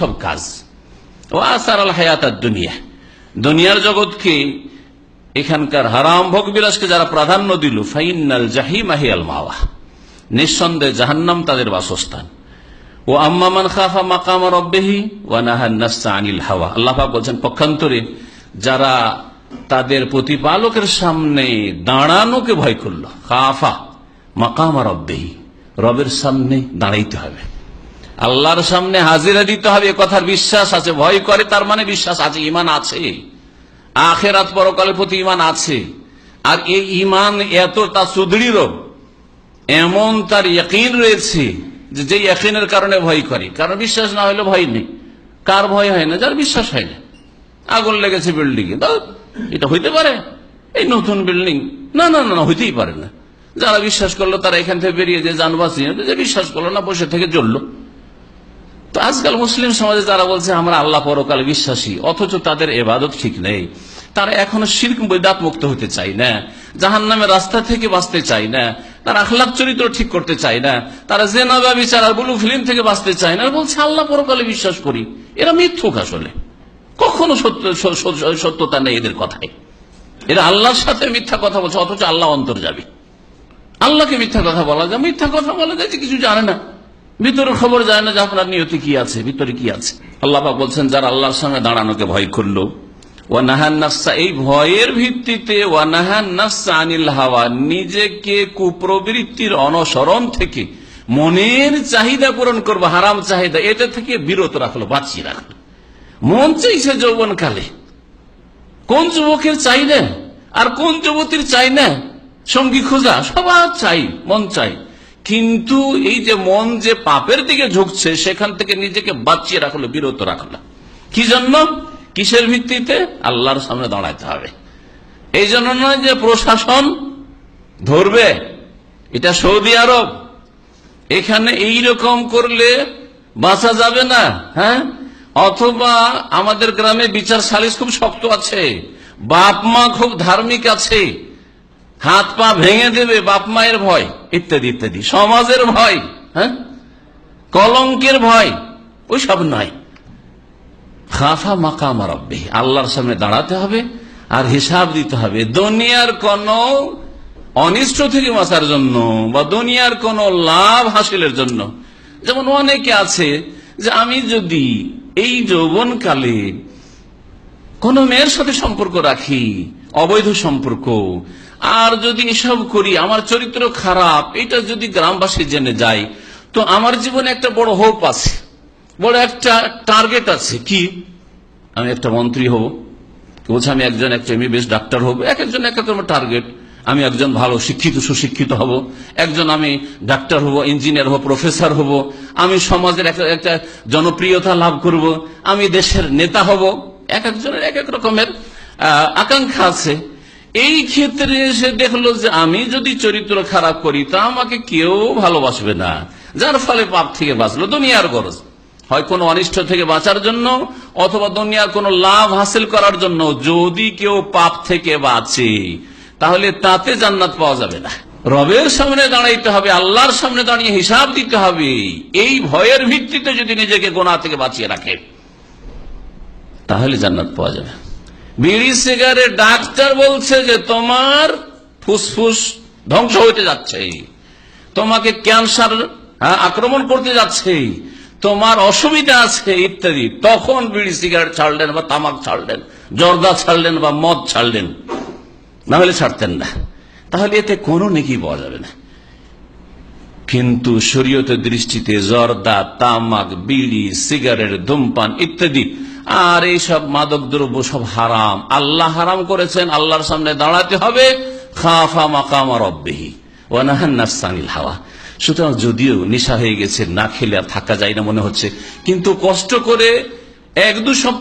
সব কাজ। ও আসার আল হায়াত দুনিয়া। দুনিয়ার জগৎকে এখানকার হারাম ভোগ বিলাসকে যারা প্রাধান্য দিল ফাইনাল জাহিম আহিয়াল মাওয়া। নিঃসন্দেহে জাহান্নাম তাদের বাসস্থান। ও আম্মামান খাফা মাকামা রব্বেহি ওয়ানাহান নাফসা আনিল হাওয়া। আল্লাহ বলছেন, পক্ষান্তরে যারা তাদের প্রতিপালকের সামনে দাঁড়ানোকে ভয় করল, খাফা মাকামা রব্বেহি, রবের সামনে দাঁড়াইতে হবে। আল্লাহর সামনে হাজিরা দিতে হবে কথার বিশ্বাস আছে, ভয় করে, তার মানে বিশ্বাস আছে ইমান আছে। আখেরাত পরকালের প্রতি ইমান আছে। আর এই ইমান এতটা সুদৃঢ়, এমন তার ইয়কিন রয়েছে যে যে ইয়কিনের কারণে ভয় করে। কারণ বিশ্বাস না হলে ভয় নেই। কার ভয় হয় না? যার বিশ্বাস হয় না। আগুন লেগেছে বিল্ডিং এ। এটা হইতে পারে। এই নতুন বিল্ডিং না না না হইতেই পারে না। যারা বিশ্বাস করল, তারা এখান থেকে বেরিয়ে যে জানবাসী যে বিশ্বাস করল না, বসে থেকে জ্বললো। তো আজকাল মুসলিম সমাজে যারা বলছে, আমরা আল্লাহ পরকালে বিশ্বাসী, অথচ তাদের এবাদত ঠিক নেই। তারা এখনও শির্ক, বৈদাত মুক্ত হতে চায় না। জাহান নামের রাস্তা থেকে বাঁচতে চায় না। তারা আখলাখ চরিত্র ঠিক করতে চায় না। তারা জেনাবা বিচার আর বুলু ফিল্ম থেকে বাঁচতে চায় না। বলছে, আল্লাহ পরকালে বিশ্বাস করি। এরা মিথ্যুক আসলে। কখনো সত্য সত্যতা নেই এদের কথায়। এরা আল্লাহর সাথে মিথ্যা কথা বলছে, অথচ আল্লাহ অন্তর যাবে আল্লাহকে মিথ্যা কথা বলা যায়, মিথ্যা কথা বলা যায় যে কিছু জানে না। ভিতরের খবর যায় না যে আপনার নিয়তি কি আছে, ভিতরে কি আছে। আল্লাহ বলছেন, যারা আল্লাহর সামনে দাঁড়ানোকে ভয় করল ওয়ানাহান নাফসা এই ভয়ের ভিত্তিতে ওয়ানাহান নাফসা আনিল হাওয়া, নিজেকে কুপ্রবৃত্তির অনসরণ থেকে মনের চাহিদা পূরণ করব, হারাম চাহিদা, এটা থেকে বিরত রাখল, বাঁচিয়ে রাখল। মন চাইছে যৌবন কালে কোন যুবকের চাই না আর কোন যুবতীর চাই না সঙ্গী খোঁজা, সবার চাই, মন চাই। কিন্তু এই যে মন যে পাপের দিকে ঝুঁকছে, সেখান থেকে নিজেকে বাঁচিয়ে রাখল, বিরত রাখল। কি জন্য? কিসের ভিত্তিতে? আল্লাহর সামনে দাঁড়াইতে হবে। এই জন্য নয় যে প্রশাসন ধরবে। এটা সৌদি আরব। এখানে এই রকম করলে বাঁচা যাবে না হ্যাঁ? অথবা আমাদের গ্রামে বিচার সালিশ খুব শক্ত আছে। বাপ মা খুব ধার্মিক আছে। হাত পা ভেঙে দেবে বাপ মায়ের ভয়, ইত্যাদি ইত্যাদি। সমাজের ভয় হ্যাঁ? কলঙ্কের ভয়, ওইসব নয়। খাফা মাকাম রব্বে, আল্লাহর সামনে দাঁড়াতে হবে আর হিসাব দিতে হবে। দুনিয়ার কোন অনিষ্ট থেকে বাঁচার জন্য বা দুনিয়ার কোন লাভ হাসিলের জন্য। যেমন অনেকে আছে যে আমি যদি এই যৌবনকালে কোন মেয়ের সাথে সম্পর্ক রাখি অবৈধ সম্পর্ক। আর যদি এসব করি, আমার চরিত্র খারাপ, এটা যদি গ্রামবাসী জেনে যায়, তো আমার জীবনে একটা বড় হোপ আছে। বড় একটা টার্গেট আছে। কি? আমি একটা মন্ত্রী হব। বলছে? আমি একজন একটা এমবিবিএস ডাক্তার হব। এক একজন এক রকমের টার্গেট আমি একজন ভালো শিক্ষিত, সুশিক্ষিত হব। একজন আমি ডাক্তার হব ইঞ্জিনিয়ার হব প্রফেসর হব। আমি সমাজের একটা জনপ্রিয়তা লাভ করব। আমি দেশের নেতা হব। এক একজনের এক এক রকমের আকাঙ্ক্ষা আছে। এই ক্ষেত্রে এসে দেখল যে আমি যদি চরিত্র খারাপ করি, তা আমাকে কেউ ভালোবাসবে না। যার ফলে পাপ থেকে বাঁচলো, দুনিয়ার গরজ। হয় কোনো অনিষ্ট থেকে বাঁচার জন্য, অথবা দুনিয়ার কোনো লাভ হাসিল করার জন্য যদি কেউ পাপ থেকে বাঁচে, তাহলে তাতে জান্নাত পাওয়া যাবে না। রবের সামনে দাঁড়াইতে হবে, আল্লাহর সামনে দাঁড়িয়ে হিসাব দিতে হবে। এই ভয়ের ভিত্তিতে যদি নিজেকে গোনা থেকে বাঁচিয়ে রাখে, তাহলে জান্নাত পাওয়া যাবে। বিড়ি সিগারেট ডাক্তার বলছে যে তোমার ফুসফুস ধ্বংস হইতে যাচ্ছে। তোমাকে ক্যান্সার হ্যাঁ, আক্রমণ করতে যাচ্ছে। তোমার অসুবিধা আছে ইত্যাদি। তখন বিড়ি সিগারেট ছাড়লেন বা তামাক ছাড়লেন জর্দা ছাড়লেন বা মদ ছাড়লেন। না হলে ছাড়তেন না। তাহলে এতে কোনো নেকি পাওয়া যাবে না। কিন্তু শরীয়তের দৃষ্টিতে জর্দা, তামাক, বিড়ি, সিগারেট, ধূমপান ইত্যাদি, আর এইসব মাদক দ্রব্য সব হারাম। আল্লাহ হারাম করেছেন, আল্লাহর সামনে দাঁড়াতে হবে। খাফা মাকামা রব্বেহি ওয়ানাহান নাফসানিল হাওয়া। সুতরাং যদিও নেশা হয়ে গেছে, না খেলে আর থাকা যায় না মনে হচ্ছে, কিন্তু কষ্ট করে এক দু সপ্তাহ